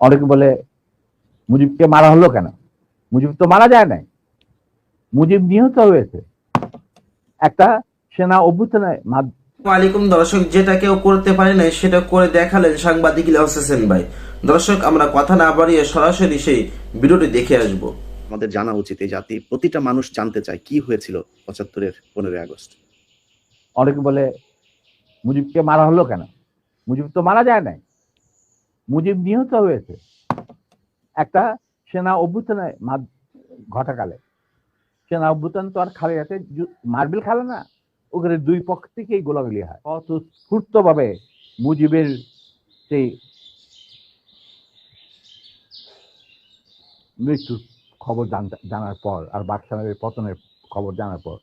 অনেকে বলে মুজিবকে মারা হলো কেন? মুজিব তো মারা যায় নাই। মুজিব নিহত হয়েছে। একটা সেনা অভ্যুত্থানের মাধ্যমে। ওয়ালাইকুম দর্শক যেটা কেউ করতে পারে না সেটা করে দেখালেন সাংবাদিক ইলিয়াস হোসেন ভাই। দর্শক আমরা কথা না বাড়িয়ে সরাসরি সেই ভিডিওটি দেখে আসব। আমাদের জানা উচিত এই জাতি প্রতিটা মানুষ জানতে চায় কি হয়েছিল পঁচাত্তরের পনেরোই আগস্ট। অনেকে বলে মুজিবকে মারা হলো কেন? মুজিব তো মারা যায় নাই। মুজিব নিহত হয়েছে। একটা সেনা অভ্যুত্থানের ঘটাকালে। সেনা অভ্যুত্থান তো আর খালে যাতে মার্বেল খেলে না, ওখানে দুই পক্ষ থেকেই গোলাগুলি হয়। কত স্ফূর্তভাবে মুজিবের সেই মৃত্যুর খবর জানার পর, আর বাকশালের পতনের খবর জানার পর,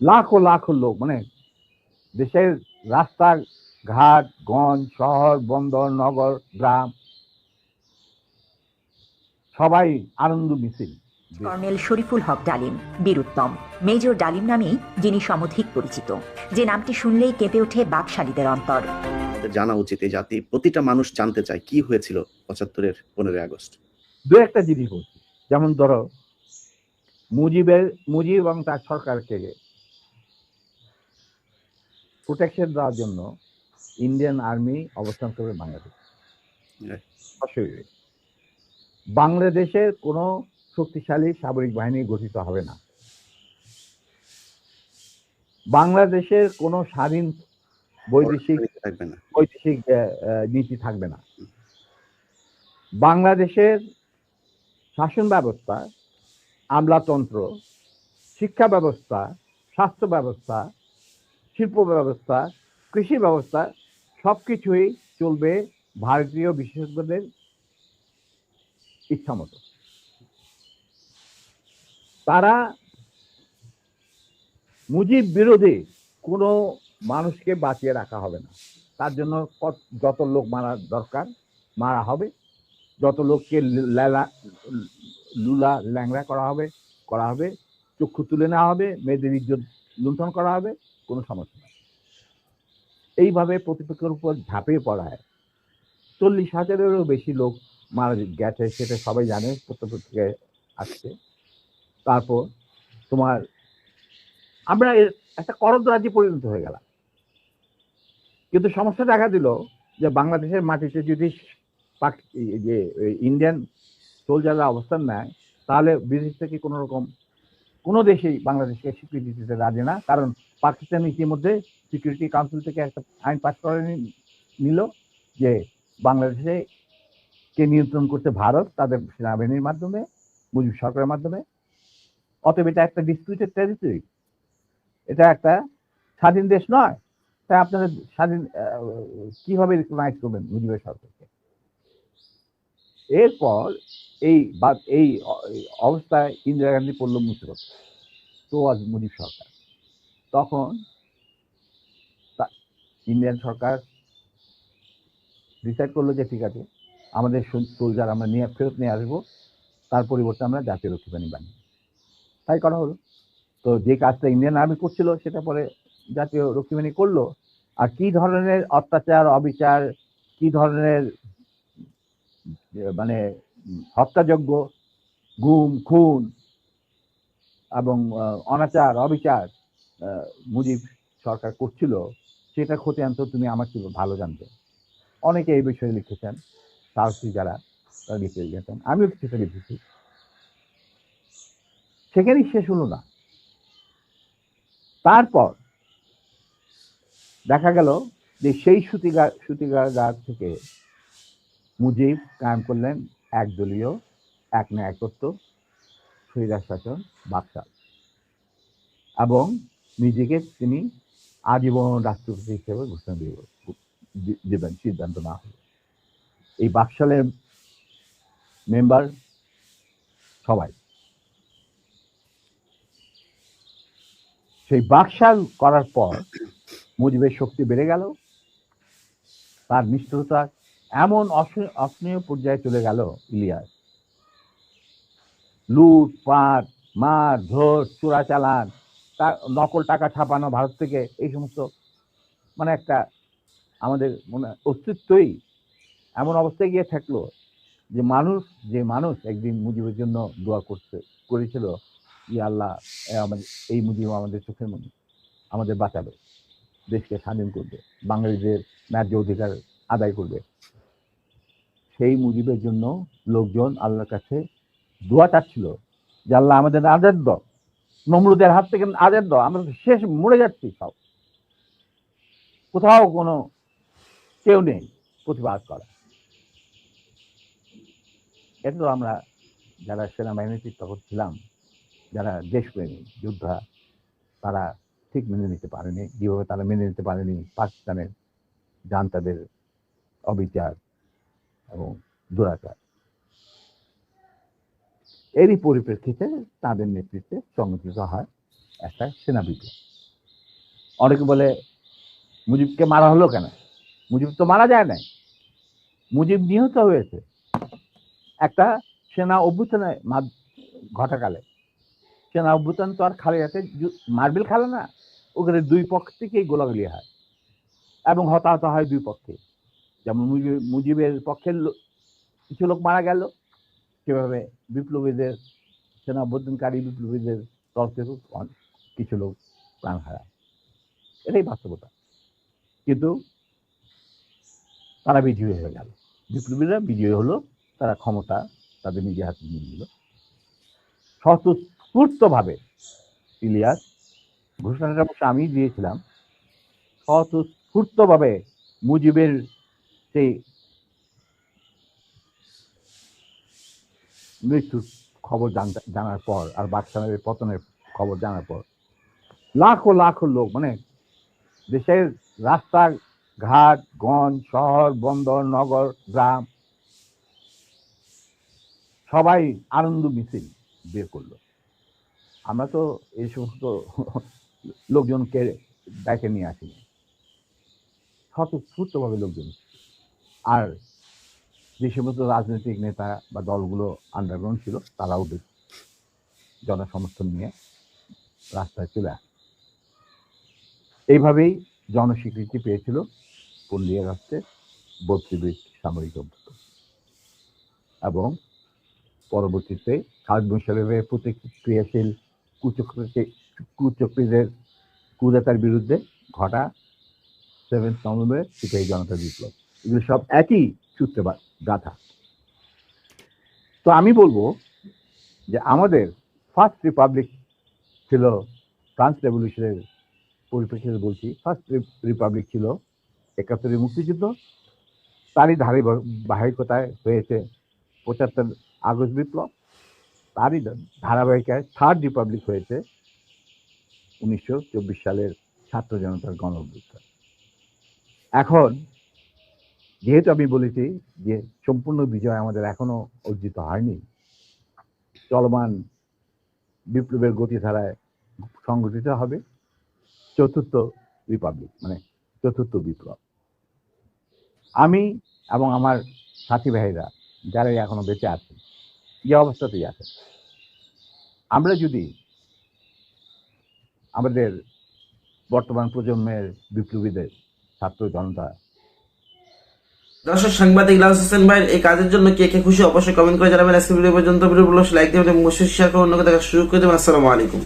লাখো লাখো লোক মানে দেশের রাস্তা ঘাট গঞ্জ শহর বন্দর নগর গ্রাম সবাই আনন্দ মিছিল। কর্নেল শরীফুল হক ডালিম বীরুত্তম। মেজর ডালিম নামেই যিনি সমধিক পরিচিত। যে নামটি শুনলেই কেঁপে ওঠে বাকশালীদের অন্তর। জানা উচিত এই জাতি। প্রতিটা মানুষ জানতে চায় কি হয়েছিল পঁচাত্তরের পনেরোই আগস্ট। দু একটা জিনিস বলছি। যেমন ধরো মুজিবের মুজিব এবং তার সরকারকে প্রোটেকশন দেওয়ার জন্য ইন্ডিয়ান আর্মি অবস্থান করবে বাংলাদেশ বাংলাদেশের কোনো শক্তিশালী সামরিক বাহিনী গঠিত হবে না। বাংলাদেশের কোনো স্বাধীন বৈদেশিক থাকবে না। বৈদেশিক নীতি থাকবে না। বাংলাদেশের শাসন ব্যবস্থা আমলাতন্ত্র শিক্ষা ব্যবস্থা স্বাস্থ্য ব্যবস্থা শিল্প ব্যবস্থা কৃষি ব্যবস্থা সব কিছুই চলবে ভারতীয় বিশেষজ্ঞদের ইচ্ছা মতো। তারা মুজিব বিরোধী কোনো মানুষকে বাঁচিয়ে রাখা হবে না। তার জন্য যত লোক মারা দরকার, মারা হবে। যত লোককে লেলা লুলা, ল্যাংড়া করা হবে করা হবে। চক্ষু তুলে নেওয়া হবে, মেয়েদের ইজ্জত লুণ্ঠন করা হবে, কোনো সমস্যা এইভাবে প্রতিপক্ষের উপর ঝাঁপিয়ে পড়ায় চল্লিশ হাজারেরও বেশি লোক মারা গেছে, সেটা সবাই জানে প্রত্যেক থেকে আসছে। তারপর তোমার, আমরা একটা করদ রাজ্যে পরিণত হয়ে গেলাম। কিন্তু সমস্যা দেখা দিল যে বাংলাদেশের মাটিতে যদি যে ইন্ডিয়ান সোলজাররা অবস্থান নেয়, তাহলে বিদেশ থেকে কোনো রকম কোনো দেশেই বাংলাদেশকে স্বীকৃতি দিতে রাজি না। কারণ পাকিস্তান ইতিমধ্যে সিকিউরিটি কাউন্সিল থেকে একটা আইন পাস করে নিল যে বাংলাদেশে কে নিয়ন্ত্রণ করতে ভারত তাদের সেনাবাহিনীর মাধ্যমে, মুজিব সরকারের মাধ্যমে। অতএব এটা একটা ডিসপিউটেড টেরিটরি এটা একটা স্বাধীন দেশ নয়। তাই আপনারা স্বাধীন কীভাবে রিকগনাইজ করবেন মুজিবের সরকারকে? এরপর এই বা এই অবস্থায় ইন্দিরা গান্ধী পড়ল মুসিবত। তো আজ মুজিব সরকার। তখন ইন্ডিয়ান সরকার ডিসাইড করল যে, ঠিক আছে, আমাদের সোলজার আমরা নিয়ে, ফেরত নিয়ে আসব। তার পরিবর্তে আমরা জাতীয় রক্ষী বাহিনী। বানিয়ে তাই করা হলো। তো যে কাজটা ইন্ডিয়ান আর্মি করছিল, সেটা পরে জাতীয় রক্ষীবাণী করল। আর কি ধরনের অত্যাচার, অবিচার, কি ধরনের মানে হত্যাযজ্ঞ, গুম, খুন এবং অনাচার, অবিচার মুজিব সরকার করছিল সেটা ক্ষতি আনতো তুমি আমার থেকে ভালো জানতে। অনেকে এই বিষয়ে লিখেছেন, সাহসী যারা, তারা লিখে গেছেন। আমিও সেটা লিখেছি। সেখানেই শেষ হলো না। তারপর দেখা গেল যে সেই সুতিগা, সুতিগার থেকে মুজিব, কায়েম করলেন একদলীয়, এক ন্যায়কত্ব স্বৈরাজ শাসন বাকশাল এবং নিজেকে তিনি আজীবন রাষ্ট্রপতি হিসেবে ঘোষণা দিবেন, সিদ্ধান্ত না হলো এই বাকশালের মেম্বার সবাই। সেই বাকশাল করার পর মুজিবের শক্তি বেড়ে গেল, তার নিষ্ঠুরতা এমন অস- অসহনীয় পর্যায়ে চলে গেল ইলিয়াস। লুট, পাট, মার, ধর চোরাচালান তা- নকল টাকা ছাপানো ভারত থেকে, এই সমস্ত মানে একটা আমাদের মনে অস্তিত্বই এমন অবস্থায় গিয়ে থাকল যে মানুষ যে মানুষ একদিন মুজিবের জন্য দোয়া করতে করেছিল ই আল্লাহ আমাদের, এই মুজিব আমাদের চোখের মনে, আমাদের বাঁচাবে, দেশকে স্বাধীন করবে, বাঙালিদের ন্যায্য অধিকার আদায় করবে। সেই মুজিবের জন্য লোকজন আল্লাহর কাছে দোয়া চাচ্ছিল যে আল্লাহ আমাদের আজাদ দাও নমরুদের হাত থেকে আজাদ দাও আমরা শেষ মরে যাচ্ছি সব। কোথাও কোনো কেউ নেই প্রতিবাদ করা। এটা আমরা যারা সেনাবাহিনীতে তখন ছিলাম, যারা দেশপ্রেমী, যোদ্ধা, তারা ঠিক মেনে নিতে পারেনি। যেভাবে তারা মেনে নিতে পারেনি, পাকিস্তানের যান তাদের অবিচার এবং দুরাচার। এরই পরিপ্রেক্ষিতে তাদের নেতৃত্বে সংগঠিত হয় একটা সেনা বিপ্লব অনেকে বলে, মুজিবকে মারা হলো কেন? মুজিব তো মারা যায় নাই। মুজিব নিহত হয়েছে। একটা সেনা অভ্যুত্থানে ঘটাকালে। সেনা অভ্যুত্থান তো আর খালি আছে মার্বেল খেলে না। ওখানে দুই পক্ষ থেকেই গোলাগুলি হয় এবং হতাহত হয় দুই পক্ষে যেমন মুজিব- মুজিবের পক্ষের কিছু লোক মারা গেল। সেভাবে বিপ্লবীদের সেনা অভ্যুত্থানকারী বিপ্লবীদের তরফ থেকেও কিছু লোক প্রাণ হারায়। এটাই বাস্তবতা। কিন্তু তারা বিজয়ী হয়ে গেল। বিপ্লবীরা বিজয়ী হলো, তারা ক্ষমতা তাদের নিজের হাতে নিয়ে নিল। স্বতঃস্ফূর্তভাবে ইলিয়াস, ঘোষণাটা আমি দিয়েছিলাম, স্বতঃস্ফূর্তভাবে মুজিবের সেই মৃত্যুর খবর জানার পর, আর বাদশাহের পতনের খবর জানার পর, লাখো লাখো লোক মানে দেশের রাস্তা ঘাট, গঞ্জ, শহর, বন্দর, নগর, গ্রাম, সবাই আনন্দ মিছিল বের করল। আমরা তো এই সমস্ত লোকজনকে ডেকে নিয়ে আসিনি। স্বতঃস্ফূর্তভাবে লোকজন। আর যে সমস্ত রাজনৈতিক নেতা বা দলগুলো আন্ডারগ্রাউন্ড ছিল, তারাও জনসমর্থন নিয়ে রাস্তায় চলে আসে। এইভাবেই জনস্বীকৃতি পেয়েছিল পল্লী আগস্টের বত্রিশ সামরিক অভ্যুত্থান। এবং পরবর্তীতে খালেদ মুশারফের প্রতিক্রিয়াশীল কুচক্রী কুচক্রীদের কুদাতার বিরুদ্ধে ঘটা সেভেন্থ নভেম্বরের সিপাহী জনতা বিপ্লব। এগুলো সব একই সূত্রে গাথা তো আমি বলব যে আমাদের ফার্স্ট রিপাবলিক ছিল ফ্রান্স রেভলিউশনের পরিপ্রেক্ষিতে বলছি ফার্স্ট রিপাবলিক ছিল একাত্তরের মুক্তিযুদ্ধ, তারই ধারে বাহিকতায় হয়েছে পঁচাত্তর আগস্ট বিপ্লব, তারই ধারাবাহিকায় থার্ড রিপাবলিক হয়েছে উনিশশো চব্বিশ সালের ছাত্র জনতার গণ এখন যেহেতু আমি বলেছি যে সম্পূর্ণ বিজয় আমাদের এখনও অর্জিত হয়নি, চলমান বিপ্লবের গতিধারায় সংগঠিত হবে চতুর্থ রিপাবলিক মানে চতুর্থ বিপ্লব। আমি এবং আমার সাথী ভাইরা যারা এখনও বেঁচে আছে যে অবস্থাতেই আছে আমরা যদি আমাদের বর্তমান প্রজন্মের বিপ্লবীদের ছাত্র জনতা দর্শক, সাংবাদিক লাল হোসেন ভাইয়ের এই কাজের জন্য কে কে খুশি অবশ্যই কমেন্ট করে জানাবেন। আজকে ভিডিও পর্যন্ত ভিডিও লাইক দেবেন এবং শেয়ার করে অন্য কথা শুরু করে দেবেন। আসসালামু আলাইকুম।